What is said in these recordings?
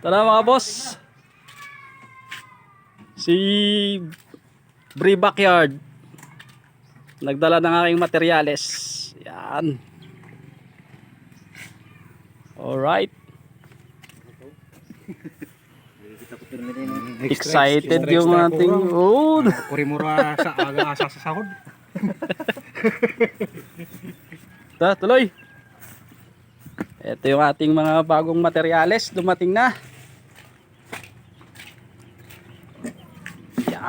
Tara mga boss. Si Bree Backyard. Nagdala ng aking materyales. Yan. Alright. Excited yung ating... Oh, Kurimura sa aga sa sahod. Ta, tuloy. Ito yung ating mga bagong materyales. Dumating na.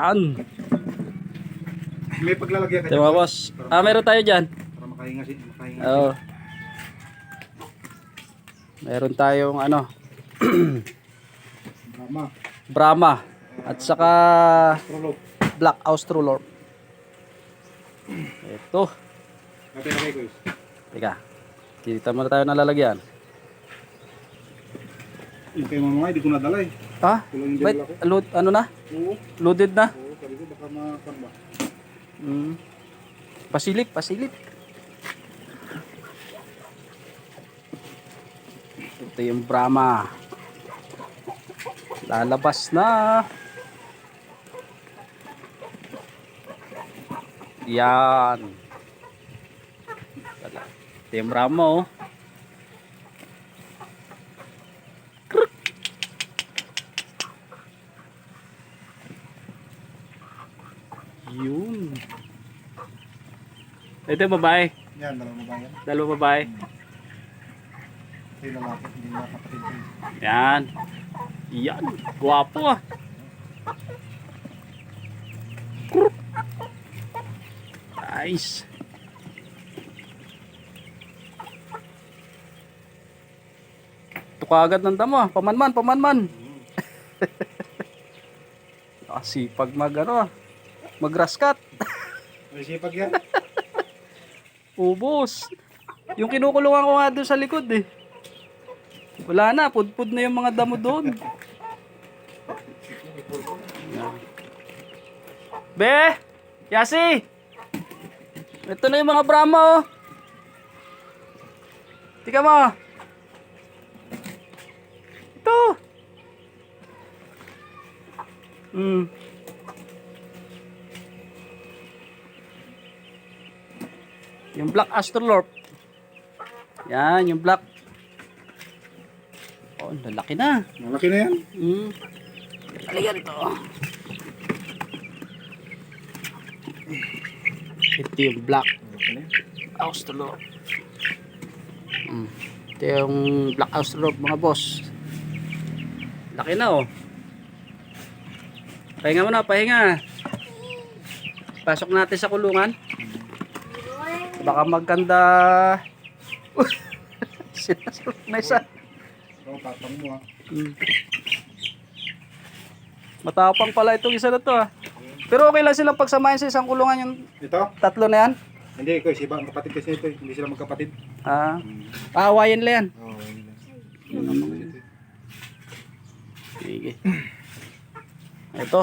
Yan. May paglalagyan Ito mga boss. Ah, meron tayo dyan. Para makahinga si makahinga. Oo. Meron tayong ano, Tama. Brahma. At saka Prolog. Black Australorp. Ito. Kapit na kayo. Teka. Kita muna tayo ng lalagyan. Yung kay mama nga, hindi ko nadala eh. Ha? Kulang yung Wait, dala ko. load, ano na? Oo. Loaded na? Oo, sabi ko baka mapan ba. Mm. Pasilip, pasilip. Ito yung Brahma. Lalabas na. Yan. Ito yung Brahma oh. Yun. Ito yung babae. Yan, dalawa mo ba yan? Dalawa babae. Ito yung lalaki, hindi na kapatid ko. Yan. Yan. Guwapo ah. Nice. Ito kaagad ng damo ah. Pamanman, pamanman. Nakasipag mag ano ah. Mag-raskat. May sipag yan. Ubos. Yung kinukulungan ko nga doon sa likod eh. Wala na, pudpud na yung mga damo doon. Be! Yasi! Ito na yung mga Brahma oh. Tika mo. Ito. Hmm. Yung black astrolorp. Yan, yung black. Oh, lalaki na. Malaki na yan. Mm. Halika ito. Ito yung black astrolorp. Mm. Ito yung black astrolorp mga boss. Laki na oh. Pahinga mo na, pahinga. Pasok natin sa kulungan. Baka magkanda. Sinasunod na isa. Ikaw, tatang mo ah. Mm. Matapang pala itong isa na to ah. Pero okay lang silang pagsamahin sa isang kulungan yung Ito? tatlo na yan. Hindi, ikaw, si Iba, ang kapatid kasi ito eh. Hindi sila magkapatid. Ah, aawayan lang yan. Oo, oh, yun lang. Yun lang kasi ito eh. Sige. Ito.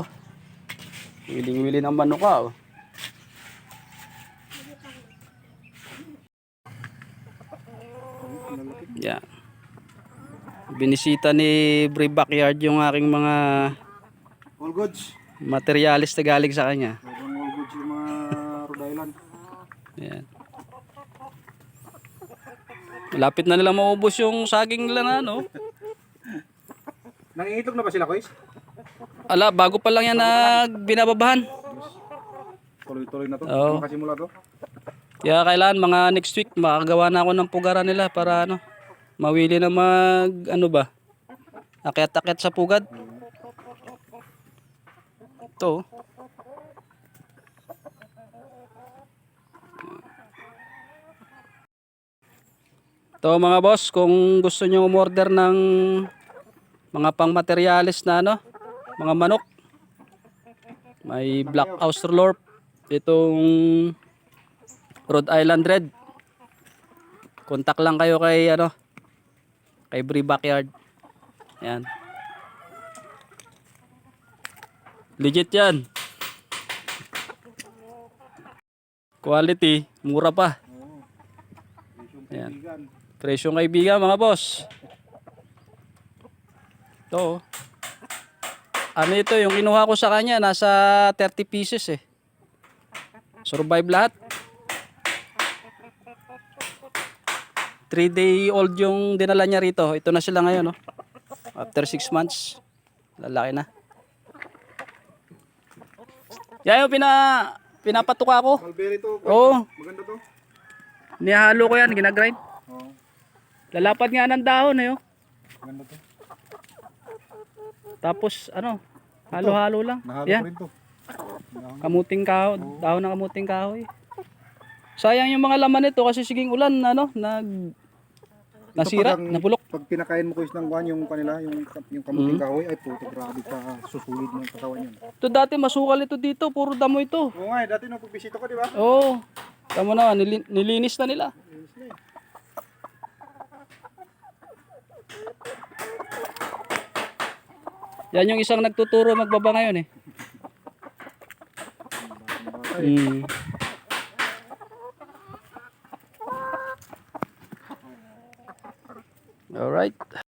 Wiling-wili ng manok ka oh. Yan. Binisita ni Bray Backyard yung aking mga All goods. materialis na galing sa kanya. All goods yung mga Rhode Island. Yan. Malapit na nila maubos yung saging nila na ano. Nangingitlog na ba sila, Kois? Ala, bago pa lang yan na binababahan. Tuloy-tuloy na to. Oo. Makasimula to. Kaya kailangan mga next week makagawa na ako ng pugara nila para ano, mawili na mag ano ba? Akyat-akyat sa pugad. Ito. oh. Ito mga boss, kung gusto nyo umorder ng mga pang materialis na ano, mga manok. May Black Australorp. Itong Rhode Island Red. Contact lang kayo kay ano kay Bree Backyard. Yan. Legit 'yan. Quality, mura pa. Kaibigan. Presyong kaibigan mga boss. Ito. oh. Ano ito, yung kinuha ko sa kanya, nasa 30 pieces eh. Survive lahat. 3 day old yung dinala niya rito. Ito na sila ngayon, no? After 6 months. Lalaki na. Yung pina, pinapatuka ko. Mulberry to. Oo. Maganda to. Nihalo ko yan, ginagrind. Oo. Lalapad nga ng dahon eh. Oh. Maganda to. Tapos ano, halo-halo lang. Nahalo Yan, ko rin to. kamuting kahoy, dahon ng kamuting kahoy. Sayang yung mga laman nito kasi siging ulan ano, nag nasira, pag ang- napulok. Pag pinakain mo ko ng buwan yung kanila, yung, yung kamuting Mm. kahoy, ay puto, grabe ka susulid mo yung katawan yun. Ito dati masukal ito dito, puro damo ito. Oo nga, eh, dati nung pagbisita ko, di ba? Oo. Tama na, nili- nilinis na nila. Na eh. Yan yung isang nagtuturo magbaba ngayon eh. Mm. Alright.